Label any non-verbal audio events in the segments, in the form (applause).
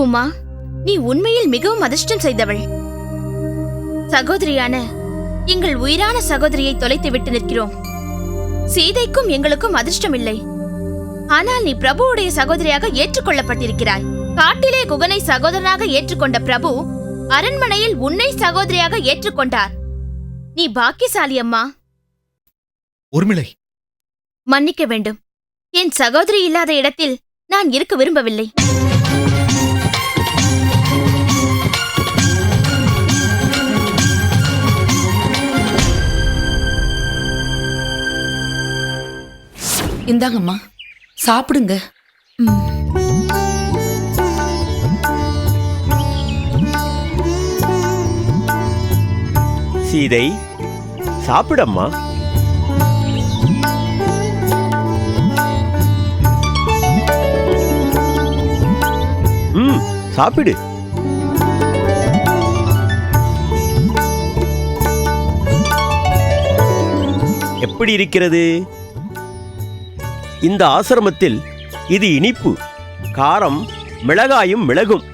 பூமா நீ உண்மையில் மிகவும் அதிர்ஷ்டம் செய்தவள். சகோதரியான எங்கள் உயிரான சகோதரியை தொலைத்து விட்டு நிற்கிறோம். சீதைக்கும் எங்களுக்கும் அதிர்ஷ்டம் இல்லை ஆனால் நீ பிரபுவுடைய சகோதரியாக ஏற்றுக்கொள்ளப்பட்டிருக்கிறாய். காட்டிலே குகனை சகோதரனாக ஏற்றுக்கொண்ட பிரபு அரண்மனையில் உன்னை சகோதரியாக ஏற்றுக்கொண்டார். நீ பாக்கியசாலி அம்மா. உர்மிளை. மன்னிக்க வேண்டும். என் சகோதரி இல்லாத இடத்தில் நான் இருக்க விரும்பவில்லை. இந்தாங்கம்மா சாப்பிடுங்க. சீதை சாப்பிடம்மா. ம் சாப்பிடு. எப்படி இருக்கிறது? இந்த ஆசிரமத்தில் இது இனிப்பு. காரம் மிளகாயும் மிளகும்.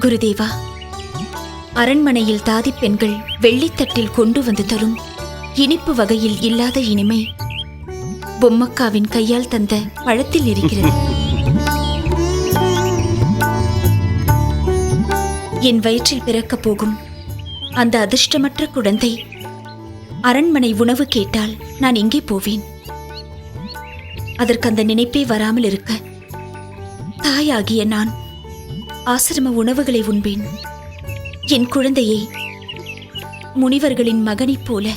குருதேவா அரண்மனையில் தாதி பெண்கள் வெள்ளித்தட்டில் கொண்டு வந்து தரும் இனிப்பு வகையில் இல்லாத இனிமை பொம்மக்காவின் கையால் தந்த பழத்தில் இருக்கிறது. என் வயிற்றில் பிறக்கப் போகும் அந்த அதிர்ஷ்டமற்ற குழந்தை அரண்மனை உணவு கேட்டால் நான் எங்கே போவேன்? அதற்கு அந்த நினைப்பே வராமல் இருக்க. தாயாகிய நான் ஆசிரம உணவுகளை உண்பேன். என் குழந்தையை முனிவர்களின் மகனைப் போல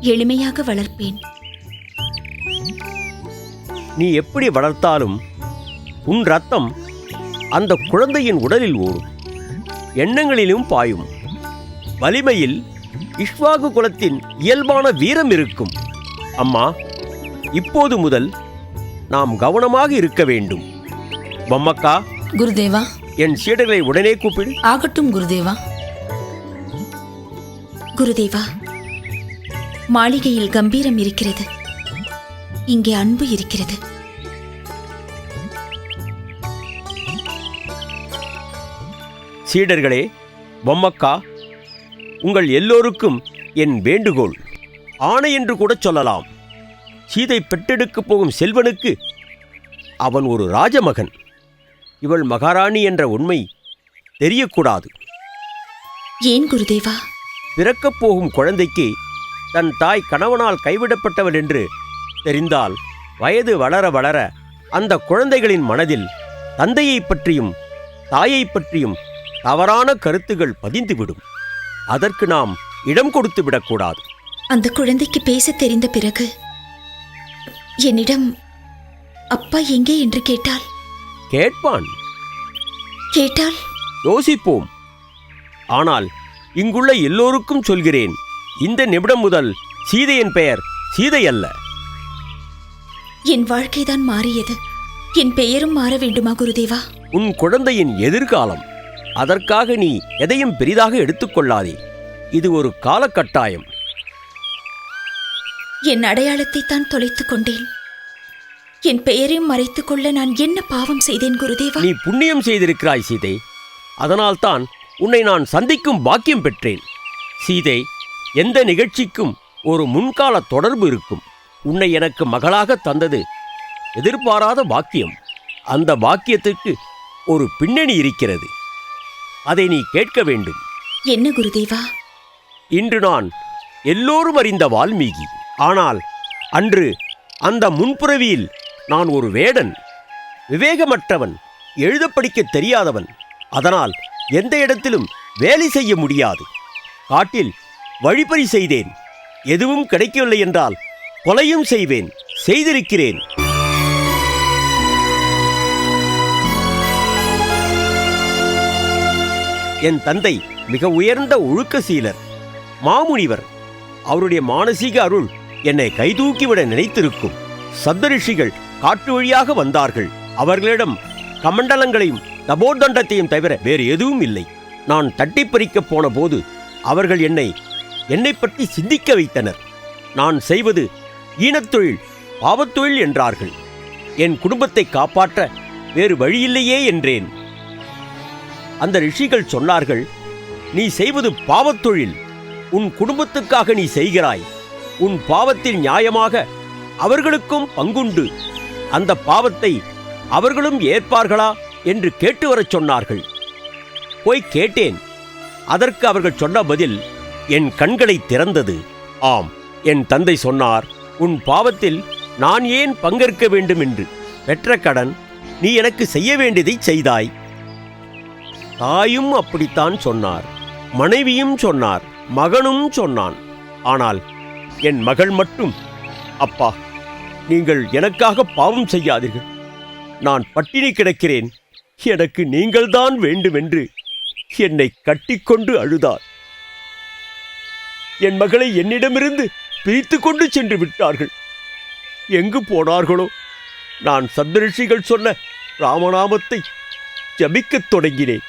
எளிமையாக வளர்ப்பேன். நீ எப்படி வளர்த்தாலும் உன் ரத்தம் அந்த குழந்தையின் உடலில் ஓடும் எண்ணங்களிலும் பாயும். வலிமையில் இஷ்வாகு குலத்தின் இயல்பான வீரம் இருக்கும். அம்மா இப்போது முதல் நாம் கவனமாக இருக்க வேண்டும். பொம்மக்கா குருதேவா. என் சீடர்களை உடனே கூப்பிடு. ஆகட்டும் குருதேவா. குருதேவா மாளிகையில் கம்பீரம் இருக்கிறது. இங்கே அன்பு இருக்கிறது. சீடர்களே பொம்மக்கா உங்கள் எல்லோருக்கும் என் வேண்டுகோள். ஆணை என்று கூட சொல்லலாம். சீதை பெற்றெடுக்கப் போகும் செல்வனுக்கு அவன் ஒரு ராஜமகன். இவள் மகாராணி என்ற உண்மை தெரியக்கூடாது. ஏன் குருதேவா? பிறக்கப் போகும் குழந்தைக்கு தன் தாய் கணவனால் கைவிடப்பட்டவள் என்று தெரிந்தால் வயது வளர வளர அந்த குழந்தைகளின் மனதில் தந்தையைப் பற்றியும் தாயைப் பற்றியும் தவறான கருத்துகள் பதிந்துவிடும். அதற்கு நாம் இடம் கொடுத்து விடக்கூடாது. அந்த குழந்தைக்கு பேசத் தெரிந்த பிறகு என்னிடம் அப்பா எங்கே? என்று கேட்டால் கேட்பான். கேட்டால் யோசிப்போம். ஆனால் இங்குள்ள எல்லோருக்கும் சொல்கிறேன் இந்த நிமிடம் முதல் சீதையின் பெயர் சீதை அல்ல. என் வாழ்க்கைதான் மாறியது. என் பெயரும் மாற வேண்டுமா குருதேவா? உன் குழந்தையின் எதிர்காலம். அதற்காக நீ எதையும் பெரிதாக எடுத்துக்கொள்ளாதே இது ஒரு காலக்கட்டாயம். என் அடையாளத்தை தான் தொலைத்துக் கொண்டேன். என் பெயரையும் மறைத்துக் கொள்ள நான் என்ன பாவம் செய்தேன் குருதேவா? நீ புண்ணியம் செய்திருக்கிறாய் சீதை. அதனால்தான் உன்னை நான் சந்திக்கும் பாக்கியம் பெற்றேன். சீதை எந்த நிகழ்ச்சிக்கும் ஒரு முன்கால தொடர்பு இருக்கும். உன்னை எனக்கு மகளாக தந்தது எதிர்பாராத பாக்கியம். அந்த பாக்கியத்திற்கு ஒரு பின்னணி இருக்கிறது. அதை நீ கேட்க வேண்டும். என்ன குருதேவா? இன்று நான் எல்லோரும் அறிந்த வால்மீகி. ஆனால் அன்று அந்த முன்புறவியில் நான் ஒரு வேடன் விவேகமற்றவன் எழுத படிக்க தெரியாதவன். அதனால் எந்த இடத்திலும் வேலை செய்ய முடியாது. காட்டில் வழிபறி செய்தேன். எதுவும் கிடைக்கவில்லை என்றால் கொலையும் செய்வேன் செய்திருக்கிறேன். என் தந்தை மிக உயர்ந்த ஒழுக்க சீலர் மாமுனிவர். அவருடைய மானசீக அருள் என்னை கைதூக்கிவிட நினைத்திருக்கும். சப்தரிஷிகள் காட்டு வழியாக வந்தார்கள். அவர்களிடம் கமண்டலங்களையும் தபோதண்டத்தையும் தவிர வேறு எதுவும் இல்லை. நான் தட்டி பறிக்கப் போன போது அவர்கள் என்னை என்னை பற்றி சிந்திக்க வைத்தனர். நான் செய்வது ஈனத்தொழில் பாவத்தொழில் என்றார்கள். என் குடும்பத்தை காப்பாற்ற வேறு வழியில்லையே என்றேன். அந்த ரிஷிகள் சொன்னார்கள் நீ செய்வது பாவத்தொழில் உன் குடும்பத்துக்காக நீ செய்கிறாய். உன் பாவத்தில் நியாயமாக அவர்களுக்கும் பங்குண்டு. அந்த பாவத்தை அவர்களும் ஏற்பார்களா என்று கேட்டு வரச் சொன்னார்கள். போய் கேட்டேன். அதற்கு அவர்கள் சொன்ன பதில் என் கண்களை திறந்தது. ஆம் என் தந்தை சொன்னார் உன் பாவத்தில் நான் ஏன் பங்கேற்க வேண்டும் என்று பெற்ற கடன் நீ எனக்கு செய்ய வேண்டியதை செய்தாய். தாயும் அப்படித்தான் சொன்னார். மனைவியும் சொன்னார். மகனும் சொன்னான். ஆனால் என் மகள் மட்டும். அப்பா நீங்கள் எனக்காக பாவம் செய்யாதீர்கள். நான் பட்டினி கிடக்கிறேன். எனக்கு நீங்கள்தான் வேண்டுமென்று என்னை கட்டிக்கொண்டு அழுதார். என் மகளை என்னிடமிருந்து பிரித்து கொண்டு சென்று விட்டார்கள். எங்கு போனார்களோ? நான் சப்தரிஷிகள் சொன்ன ராமநாமத்தை ஜபிக்கத் தொடங்கினேன்.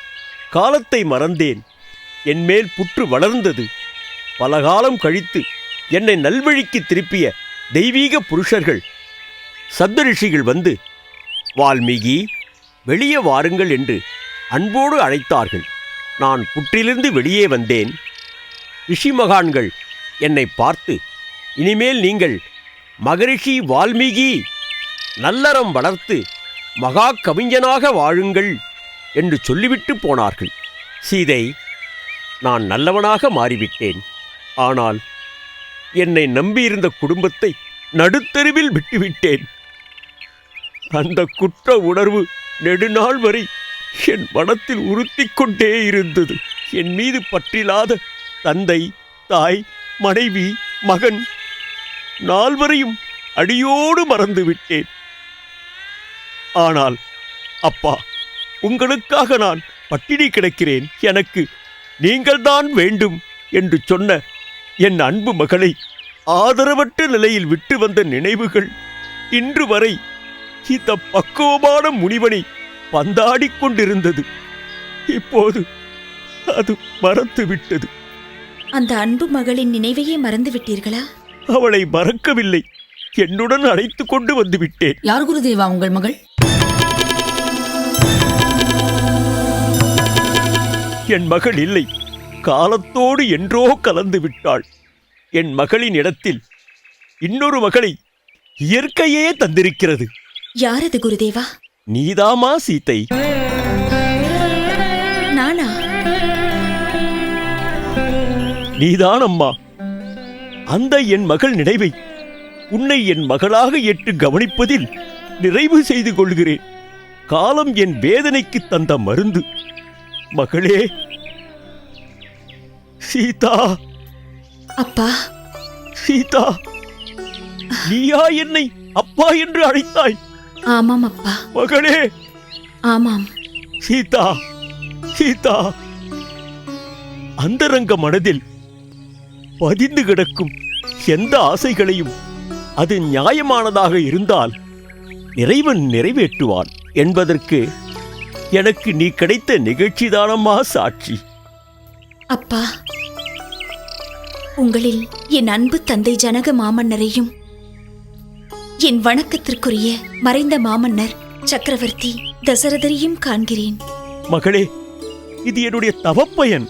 காலத்தை மறந்தேன். என் மேல் புற்று வளர்ந்தது. பல காலம் கழித்து என்னை நல்வழிக்கு திருப்பிய தெய்வீக புருஷர்கள். சப்தரிஷிகள் வந்து வால்மீகி வெளியே வாருங்கள் என்று அன்போடு அழைத்தார்கள். நான் புற்றிலிருந்து வெளியே வந்தேன். ரிஷி மகான்கள் என்னை பார்த்து இனிமேல் நீங்கள் மகரிஷி வால்மீகி நல்லறம் வளர்த்து மகா கவிஞனாக வாழுங்கள் என்று சொல்லிவிட்டு போனார்கள். சீதை நான் நல்லவனாக மாறிவிட்டேன். ஆனால் என்னை நம்பியிருந்த குடும்பத்தை நடுத்தெருவில் விட்டுவிட்டேன். அந்த குற்ற உணர்வு நெடுநாள் வரை என் மனத்தில் உறுத்திக் கொண்டே இருந்தது. என் மீது பற்றில்லாத தந்தை தாய் மனைவி மகன் நால்வரையும் அடியோடு மறந்து விட்டேன் ஆனால் அப்பா உங்களுக்காக நான் பட்டினி கிடக்கிறேன். எனக்கு நீங்கள்தான் வேண்டும் என்று சொன்ன என் அன்பு மகளை ஆதரவற்ற நிலையில் விட்டு வந்த நினைவுகள் இன்று வரை இந்த பக்குவமான முனிவனை பந்தாடிக் கொண்டிருந்தது. இப்போது அது மறந்து விட்டது. அந்த அன்பு மகளின் நினைவையே மறந்து விட்டீர்களா? அவளை மறக்கவில்லை. என்னுடன் அழைத்துக் கொண்டு வந்து விட்டேன். யார் குருதேவா உங்கள் மகள்? என் மகள் இல்லை. காலத்தோடு என்றோ கலந்து விட்டாள். என் மகளின் இடத்தில் இன்னொரு மகளை இயற்கையே தந்திருக்கிறது. யாரது குருதேவா? நீதாமா சீத்தை நானா? நீதான் அம்மா அந்த என் மகள் நினைவை உன்னை என் மகளாக ஏற்று கவனிப்பதில் நிறைவு செய்து கொள்கிறேன். காலம் என் வேதனைக்கு தந்த மருந்து. மகளே சீதா. அப்பா. சீதா நீயா என்னை அப்பா என்று அழைத்தாய்? ஆமாம் அப்பா. மகளே. ஆமாம். சீதா சீதா. அந்தரங்க மனதில் பதிந்து கிடக்கும் எந்த ஆசைகளையும் அது நியாயமானதாக இருந்தால் இறைவன் நிறைவேற்றுவான் என்பதற்கு எனக்கு நீ கிடைத்த நிகழ்ச்சிதானம்மா சாட்சி. அப்பா. உங்களில் என் அன்பு தந்தை ஜனக மாமன்னரையும் என் வணக்கத்திற்குரிய மறைந்த மாமன்னர் சக்கரவர்த்தி தசரதரையும் காண்கிறேன். மகளே இது என்னுடைய தவப்பயன்.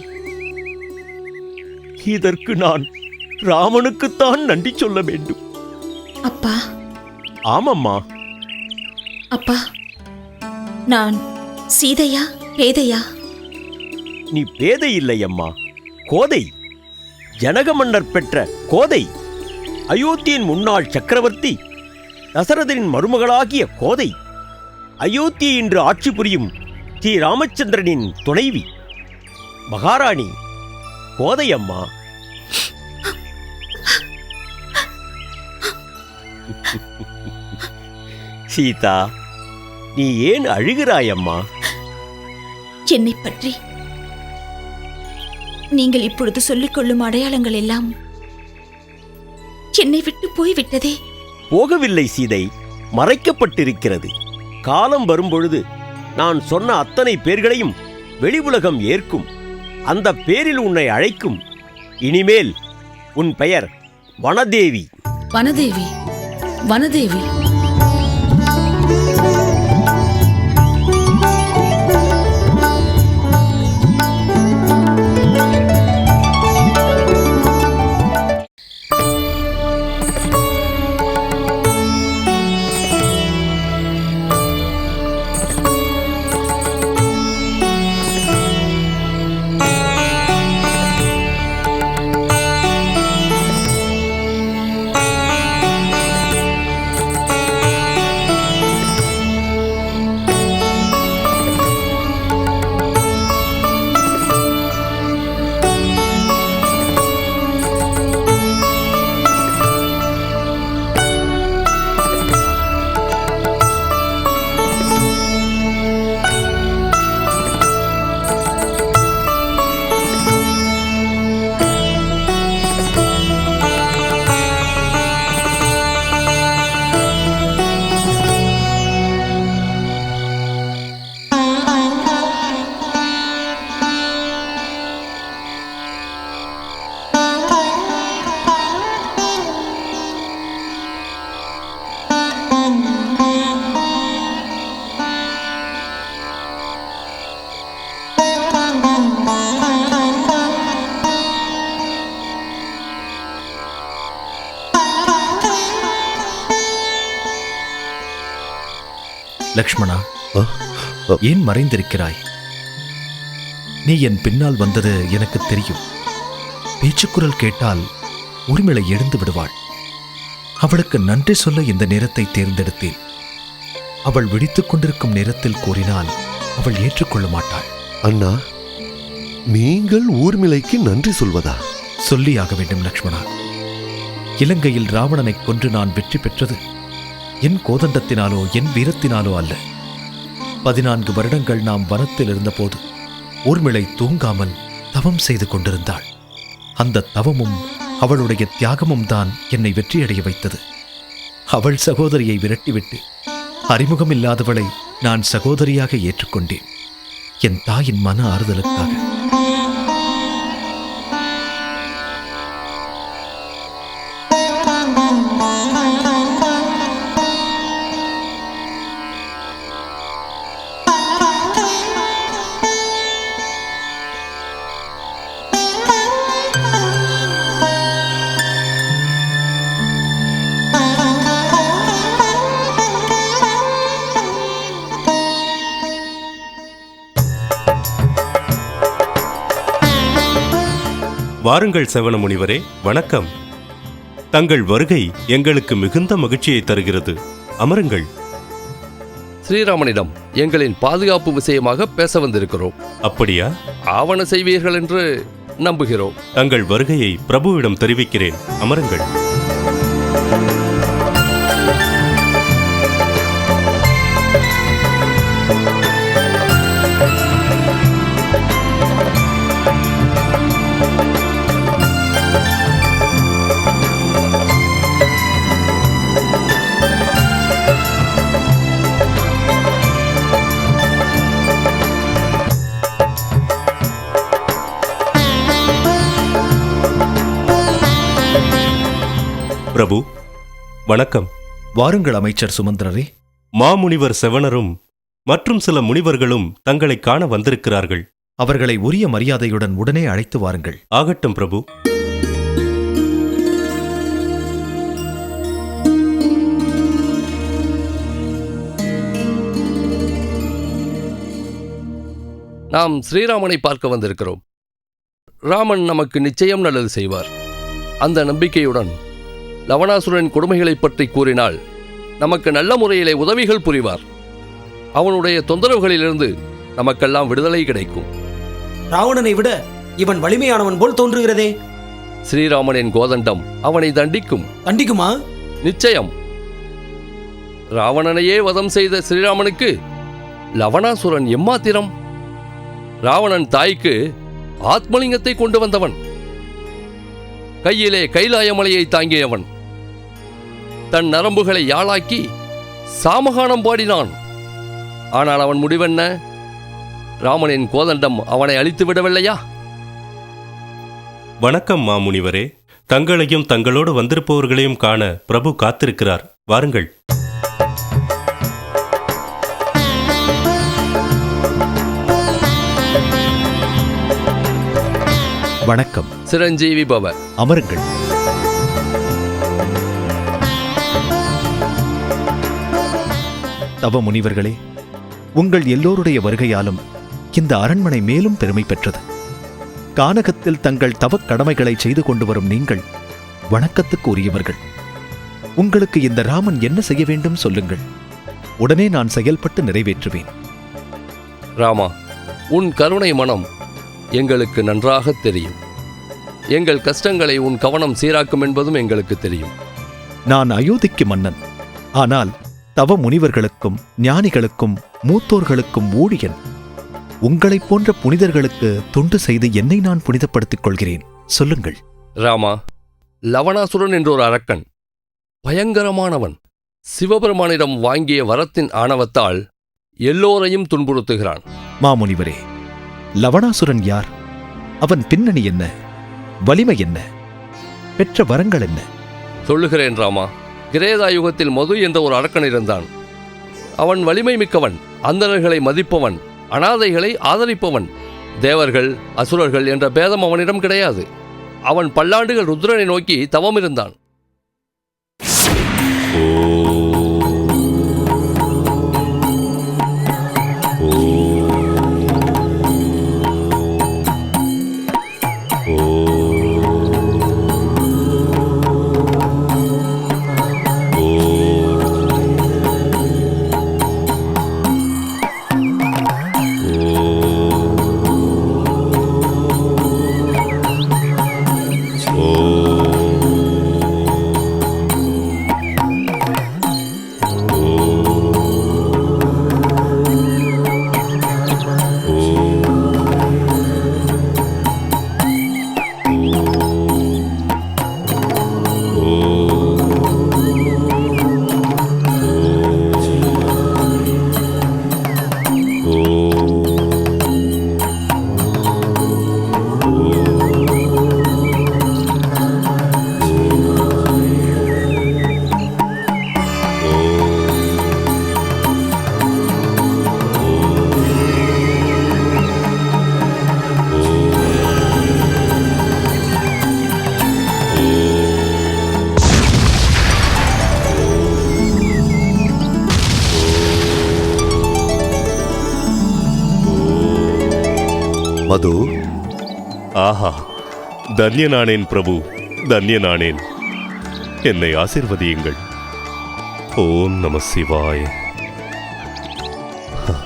இதற்கு நான் ராமனுக்குத்தான் நன்றி சொல்ல வேண்டும். அப்பா. ஆமம்மா. அப்பா நான் சீதையா பேதையா? நீ பேதை இல்லை அம்மா கோதை. ஜனக மன்னர் பெற்ற கோதை அயோத்தியின் முன்னாள் சக்கரவர்த்தி தசரதனின் மருமகளாகிய கோதை அயோத்தியை இன்று ஆட்சி புரியும் ஸ்ரீ ராமச்சந்திரனின் துணைவி மகாராணி கோதை அம்மா சீதா நீ ஏன் அழுகிறாய் அம்மா என்னை பற்றி நீங்கள் இப்பொழுது சொல்லிக் கொள்ளும் அடையாளங்கள் எல்லாம் என்னை விட்டு போய்விட்டதே. போகவில்லை சீதை மறைக்கப்பட்டிருக்கிறது. காலம் வரும்பொழுது நான் சொன்ன அத்தனை பேர்களையும் வெளி உலகம் ஏற்கும். அந்த பேரில் உன்னை அழைக்கும். இனிமேல் உன் பெயர் வனதேவி. வனதேவி வனதேவி. லக்ஷ்மணா. ஏன் மறைந்திருக்கிறாய்? நீ என் பின்னால் வந்தது எனக்கு தெரியும். பேச்சுக்குரல் கேட்டால் உரிமிளை எழுந்து விடுவாள். அவளுக்கு நன்றி சொல்ல இந்த நேரத்தை தேர்ந்தெடுத்தேன். அவள் விழித்துக் கொண்டிருக்கும் நேரத்தில் கூறினால் அவள் ஏற்றுக்கொள்ள மாட்டாள். அண்ணா நீங்கள் ஊர்மிளைக்கு நன்றி சொல்வதா? சொல்லியாக வேண்டும் லக்ஷ்மணா. இலங்கையில் ராவணனை கொன்று நான் வெற்றி பெற்றது என் கோதண்டத்தினாலோ என் வீரத்தினாலோ அல்ல. பதினான்கு வருடங்கள் நாம் வனத்தில் இருந்தபோது ஊர்மிளை தூங்காமல் தவம் செய்து கொண்டிருந்தாள். அந்த தவமும் அவளுடைய தியாகமும் தான் என்னை வெற்றியடைய வைத்தது. அவள் சகோதரியை விரட்டிவிட்டு அறிமுகமில்லாதவளை நான் சகோதரியாக ஏற்றுக்கொண்டேன். என் தாயின் மன ஆறுதலுக்காக. வாருங்கள் செவன முனிவரே வணக்கம். தங்கள் வருகை எங்களுக்கு மிகுந்த மகிழ்ச்சியை தருகிறது. அமருங்கள். ஸ்ரீராமனிடம் எங்களின் பாதுகாப்பு விஷயமாக பேச வந்திருக்கிறோம். அப்படியா? ஆவண செய்வீர்கள் என்று நம்புகிறோம். தங்கள் வருகையை பிரபுவிடம் தெரிவிக்கிறேன். அமருங்கள். வணக்கம். வாருங்கள் அமைச்சர் சுமந்திரரே. மாமுனிவர் செவனரும் மற்றும் சில முனிவர்களும் தங்களை காண வந்திருக்கிறார்கள். அவர்களை உரிய மரியாதையுடன் உடனே அழைத்து வாருங்கள். ஆகட்டும் பிரபு. நாம் ஸ்ரீராமனை பார்க்க வந்திருக்கிறோம். ராமன் நமக்கு நிச்சயம் நல்லது செய்வார். அந்த நம்பிக்கையுடன் லவணாசுரன் கொடுமைகளைப் பற்றி கூறினால் நமக்கு நல்ல முறையிலே உதவிகள் புரிவார். அவனுடைய தொந்தரவுகளிலிருந்து நமக்கெல்லாம் விடுதலை கிடைக்கும். ராவணனை விட இவன் வலிமையானவன் போல் தோன்றுகிறதே. ஸ்ரீராமனின் கோதண்டம் அவனை தண்டிக்கும். தண்டிக்குமா? நிச்சயம். ராவணனையே வதம் செய்த ஸ்ரீராமனுக்கு லவணாசுரன் எம்மாத்திரம்? ராவணன் தாய்க்கு ஆத்மலிங்கத்தை கொண்டு வந்தவன். கையிலே கைலாயமலையை தாங்கியவன். தன் நரம்புகளை யாழாக்கி சாமகானம் பாடினான். ஆனால் அவன் முடிவென்ன? ராமனின் கோதண்டம் அவனை அழித்து விடவில்லையா? வணக்கம் மாமுனிவரே. தங்களையும் தங்களோடு வந்திருப்பவர்களையும் காண பிரபு காத்திருக்கிறார். வாருங்கள். வணக்கம். சிரஞ்சீவி பவ. அமருங்கள். தவ முனிவர்களே உங்கள் எல்லோருடைய வருகையாலும் இந்த அரண்மனை மேலும் பெருமை பெற்றது. கானகத்தில் தங்கள் தவக் கடமைகளை செய்து கொண்டு வரும் நீங்கள் வணக்கத்துக்கு உரியவர்கள். உங்களுக்கு இந்த ராமன் என்ன செய்ய வேண்டும் சொல்லுங்கள். உடனே நான் செயல்பட்டு நிறைவேற்றுவேன். ராமா உன் கருணை மனம் எங்களுக்கு நன்றாக தெரியும். எங்கள் கஷ்டங்களை உன் கவனம் சீராக்கும் என்பதும் எங்களுக்கு தெரியும். நான் அயோத்திக்கு மன்னன். ஆனால் தவ முனிவர்களுக்கும் ஞானிகளுக்கும் மூத்தோர்களுக்கும் ஊழியன். உங்களைப் போன்ற புனிதர்களுக்கு தொண்டு செய்து என்னை நான் புனிதப்படுத்திக் கொள்கிறேன். சொல்லுங்கள். ராமா லவணாசுரன் என்ற ஒரு அரக்கன் பயங்கரமானவன் சிவபெருமானிடம் வாங்கிய வரத்தின் ஆணவத்தால் எல்லோரையும் துன்புறுத்துகிறான். மாமுனிவரே லவணாசுரன் யார்? அவன் பின்னணி என்ன? வலிமை என்ன? பெற்ற வரங்கள் என்ன? சொல்லுகிறேன் ராமா. கிரேதா யுகத்தில் மது என்ற ஒரு அரக்கன் இருந்தான். அவன் வலிமை மிக்கவன் அந்தணர்களை மதிப்பவன் அனாதைகளை ஆதரிப்பவன். தேவர்கள் அசுரர்கள் என்ற பேதம் அவனிடம் கிடையாது. அவன் பல்லாண்டுகள் ருத்ரனை நோக்கி தவம் இருந்தான் ஆஹா தன்யனானேன் பிரபு தன்யனானேன். என்னை ஆசிர்வதியுங்கள். ஓம் நம சிவாய.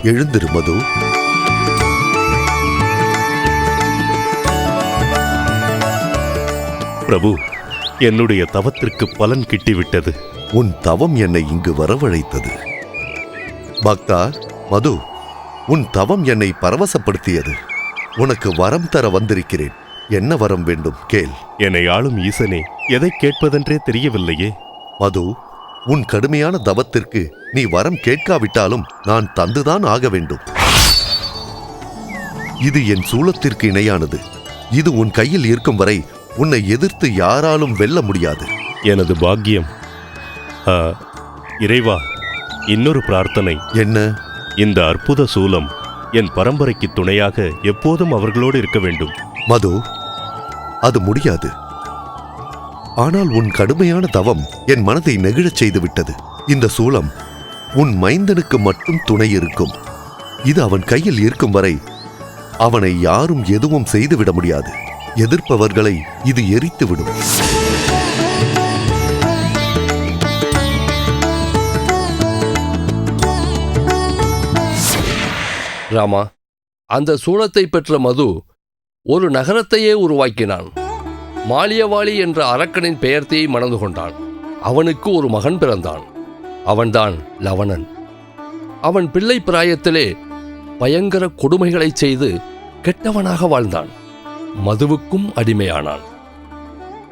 எழுந்திரு மது. பிரபு என்னுடைய தவத்திற்கு பலன் கிட்டிவிட்டது. உன் தவம் என்னை இங்கு வரவழைத்தது. பக்தா மது உன் தவம் என்னை பரவசப்படுத்தியது. உனக்கு வரம் தர வந்திருக்கிறேன். என்ன வரம் வேண்டும்? கேள். என்னை ஆளும் ஈசனே எதை கேட்பதென்றே தெரியவில்லையே. மது உன் கடுமையான தவத்திற்கு நீ வரம் கேட்காவிட்டாலும் நான் தந்துதான் ஆக வேண்டும். இது என் சூலத்திற்கு இணையானது. இது உன் கையில் இருக்கும் வரை உன்னை எதிர்த்து யாராலும் வெல்ல முடியாது. எனது பாக்கியம். இறைவா இன்னொரு பிரார்த்தனை. என்ன? இந்த அற்புத சூலம் என் பரம்பரைக்கு துணையாக எப்போதும் அவர்களோடு இருக்க வேண்டும். மது அது முடியாது. ஆனால் உன் கடுமையான தவம் என் மனதை நெகிழச் செய்துவிட்டது. இந்த சூலம் உன் மைந்தனுக்கு மட்டும் துணை இருக்கும். இது அவன் கையில் இருக்கும் வரை அவனை யாரும் எதுவும் செய்துவிட முடியாது. எதிர்ப்பவர்களை இது எரித்துவிடும். ராமா அந்த சூளத்தை பெற்ற மது ஒரு நகரத்தையே உருவாக்கினான். மாலியவாளி என்ற அரக்கனின் பெயர்த்தையை மணந்து கொண்டான். அவனுக்கு ஒரு மகன் பிறந்தான். அவன்தான் லவணன். அவன் பிள்ளை பிராயத்திலே பயங்கர கொடுமைகளைச் செய்து கெட்டவனாக வாழ்ந்தான். மதுவுக்கும் அடிமையானான்.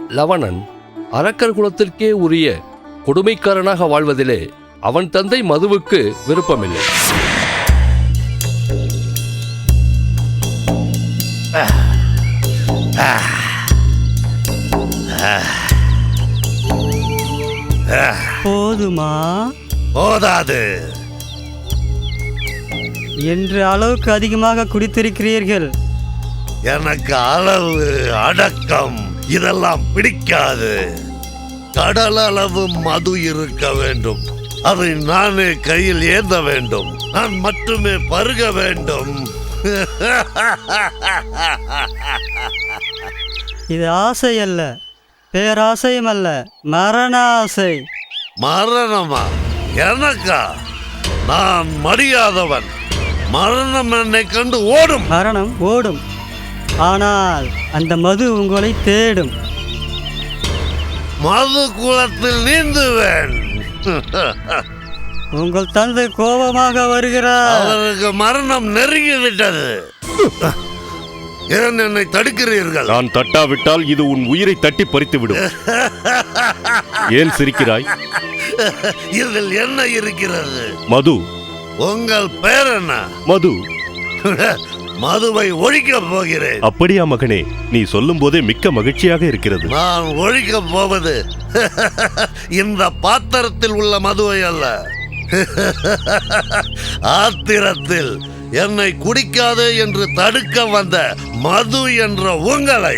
லவணன் அரக்கர் குலத்திற்கே உரிய கொடுமைக்காரனாக வாழ்வதிலே அவன் தந்தை மதுவுக்கு விருப்பமில்லை. போதுமா? போதாது. என்று அளவுக்கு அதிகமாக குடித்திருக்கிறீர்கள். எனக்கு அளவு அடக்கம் இதெல்லாம் பிடிக்காது. கடல் அளவு மது இருக்க வேண்டும். அதை நானே கையில் ஏந்த வேண்டும். நான் மட்டுமே பருக வேண்டும். (laughs) இது ஆசை அல்ல பேராசையும் அல்ல மரண ஆசை மரணமா? எனக்கா? நான் மடியாதவன். மரணம் என்னை கண்டு ஓடும். மரணம் ஓடும். ஆனால் அந்த மது உங்களை தேடும். மது குளத்தில் நீந்துவேன். (laughs) உங்கள் தந்தை கோபமாக வருகிறார். அவருக்கு மரணம் நெருங்கி விட்டது ஏன் என்னை தடுக்கிறீர்கள்? நான் தட்டாவிட்டால் இது உன் உயிரை தட்டி பறித்துவிடும். (laughs) ஏன் சிரிக்கிறாய்? இதில் என்ன இருக்கிறது? மது. உங்கள் பெயர் என்ன? மது. (laughs) மதுவை ஒழிக்கப் போகிறேன். அப்படியா மகனே நீ சொல்லும் போதே மிக்க மகிழ்ச்சியாக இருக்கிறது. நான் ஒழிக்கப் போவது (laughs) இந்த பாத்திரத்தில் உள்ள மதுவை அல்ல. (laughs) ஆத்திரத்தில் என்னை குடிக்காது என்று தடுக்க வந்த மது என்ற உங்களை.